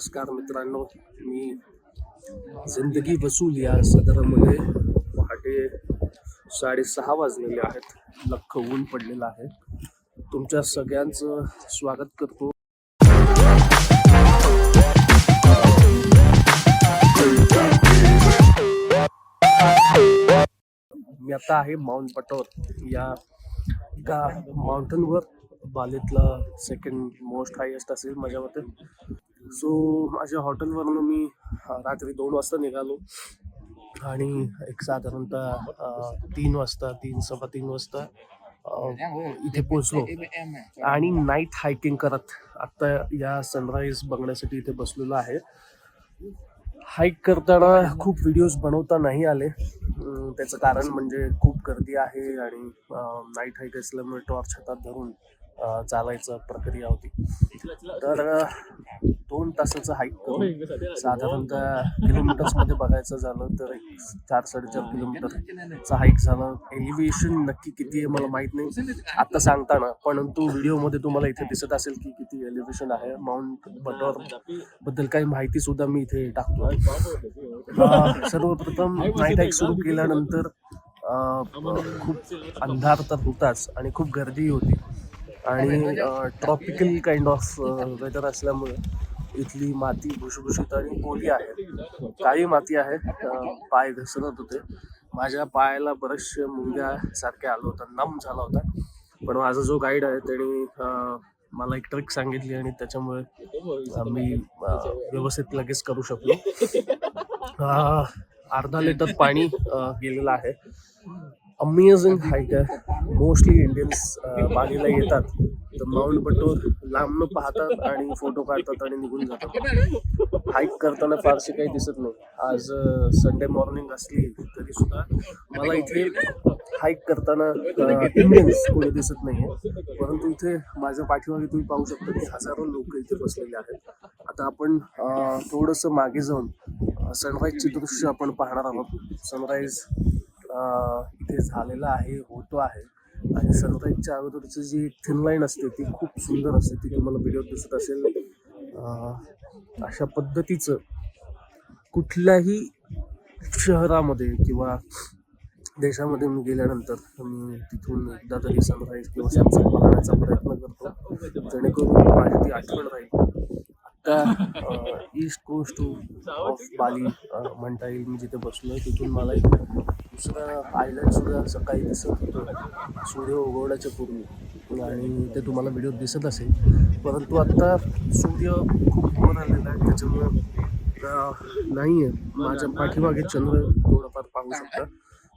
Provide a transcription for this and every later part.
नमस्कार मित्रांनो मी जिंदगी वसूल या सदरामध्ये पहाटे साडेसहा वाजलेले आहेत. लख ऊन पडलेलं आहे. तुमच्या सगळ्यांचं स्वागत करतो. मी आता आहे माउंट पटोर या एका माउंटनवर बालेतला सेकंड मोस्ट हायेस्ट असेल माझ्या मते. सो माझ्या हॉटेलवरून मी रात्री दोन वाजता निघालो. आणि एक साधारणतः तीन वाजता तीन सव्वा तीन वाजता इथे पोचलो आणि नाईट हायकिंग करत आता या सनराईज बघण्यासाठी इथे बसलेलो आहे. हाईक करताना खूप व्हिडिओज बनवता नाही आले. त्याचं कारण म्हणजे खूप गर्दी आहे आणि नाईट हाईक असल्यामुळे टॉर्च हातात धरून चालायचं प्रक्रिया होती. तर दोन तासाचं हाईक करून साधारणतः किलोमीटर्समध्ये बघायचं झालं तर एक चार साडेचार किलोमीटरचा हाईक झालं. एलिव्हेशन नक्की किती आहे मला माहीत नाही. आता सांगताना परंतु व्हिडिओमध्ये तुम्हाला इथे दिसत असेल की किती एलिव्हेशन आहे. माउंट बटोरबद्दल काही माहिती सुद्धा मी इथे टाकतो. सर्वप्रथम नाईट हाईक सुरू केल्यानंतर खूप अंधार तर होताच आणि खूप गर्दी होती. आणि ट्रॉपिकल काइंड ऑफ वेदर असल्यामुळे इथली माती भुसभुशीत आणि ओली आहे. काळी माती आहे. पाय घसरत होते. माझ्या पायाला बरेचशे मुंग्या सारखे आलं होतं. नम झाला होता. पण माझा जो गाईड आहे त्याने मला एक ट्रिक सांगितली आणि त्याच्यामुळे मी व्यवस्थित लगेच करू शकलो. अर्धा लिटर पाणी गेलेलं आहे. अमेझिंग हाईक आहे. मोस्टली इंडियन्स पाणीला येतात. तर माउंट बटोर लांब पाहतात आणि फोटो काढतात आणि निघून जातात. हाईक करताना फारसे काही दिसत नाही. आज संडे मॉर्निंग असली तरी सुद्धा मला इथे हाईक करताना इंडियन्स कोणी दिसत नाहीये. परंतु इथे माझ्या पाठीमागे तुम्ही पाहू शकता की हजारो लोक इथे बसलेले आहेत. आता आपण थोडंसं मागे जाऊन सनराईजचे दृश्य आपण पाहणार आहोत. सनराईज इथे झालेला आहे होतो आहे. आणि सनराईजच्या अगोदरची जी थिन लाईन असते ती खूप सुंदर असते ती तुम्हाला व्हिडिओ दिसत असेल. अशा पद्धतीचं कुठल्याही शहरामध्ये किंवा देशामध्ये मी गेल्यानंतर मी तिथून एकदा तरी सनराईज किंवा सनसेट पाहण्याचा प्रयत्न करतो. जेणेकरून माझी ती आठवण राहील. आता ईस्ट कोस्ट ऑफ बाली म्हणता येईल मी जिथे बसलोय तिथून मला एक दुसरं आयलंड सुद्धा सकाळी दिसत होतं. सूर्य उगवण्याच्या पूर्वी. आणि ते तुम्हाला व्हिडिओ दिसत असेल. परंतु आता सूर्य खूप वर आलेला आहे. त्याच्यामुळं नाही आहे माझ्या पाठीमागे चंद्र थोडंफार पाहू शकता.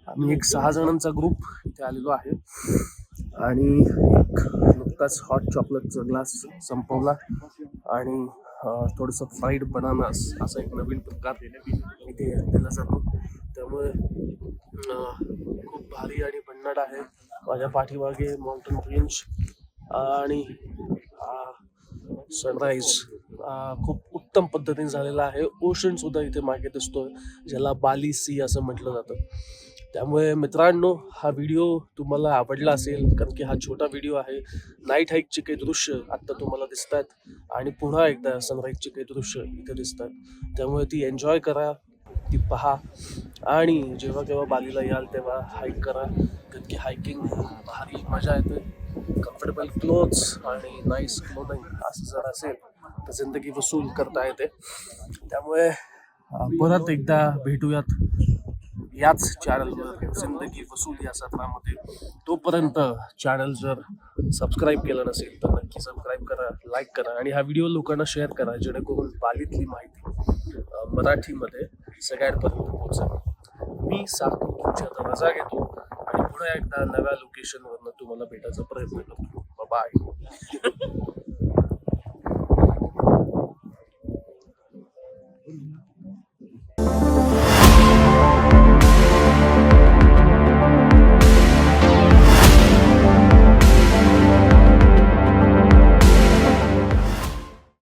आम्ही एक सहा जणांचा ग्रुप इथे आलेलो आहे. आणि एक नुकताच हॉट चॉकलेटचा ग्लास संपवला. आणि थोडंसं फ्राईड बनानास असा एक नवीन प्रकार इथे दिला जातो. त्यामुळे खूप भारी आणि भन्नाट आहे. माझ्या पाठीमागे माउंटन रेंज आणि सनराईज खूप उत्तम पद्धतीने झालेला आहे. ओशन सुद्धा इथे मागे दिसतोय ज्याला बाली सी असं म्हटलं जातं. त्यामुळे मित्रांनो हा व्हिडिओ तुम्हाला आवडला असेल कारण की हा छोटा व्हिडिओ आहे. नाईट हाईकचे काही दृश्य आत्ता तुम्हाला दिसत आहेत आणि पुन्हा एकदा सनराईजचे काही दृश्य इथे दिसत आहेत त्यामुळे ती एन्जॉय करा ती पहा आणि जेव्हा केव्हा बालीला याल तेव्हा हाईक करा कारण की हायकिंग भारी मजा येते. कम्फर्टेबल क्लोथ्स आणि नाईस क्लोथिंग असं जर असेल तर जिंदगी वसूल करता येते. त्यामुळे परत एकदा भेटूयात. याच चॅनलवर जिंदगी वसूल या सत्रामध्ये तोपर्यंत चॅनल जर सबस्क्राईब केलं नसेल तर नक्की सबस्क्राईब करा लाईक करा आणि हा व्हिडिओ लोकांना शेअर करा जेणेकरून बालीतली माहिती मराठीमध्ये सगळ्यांपर्यंत पोहोचेल. मी सार्थक तुमच्या आता रजा घेतो आणि पुन्हा एकदा नव्या लोकेशनवरनं तुम्हाला भेटायचा प्रयत्न करतो. बाय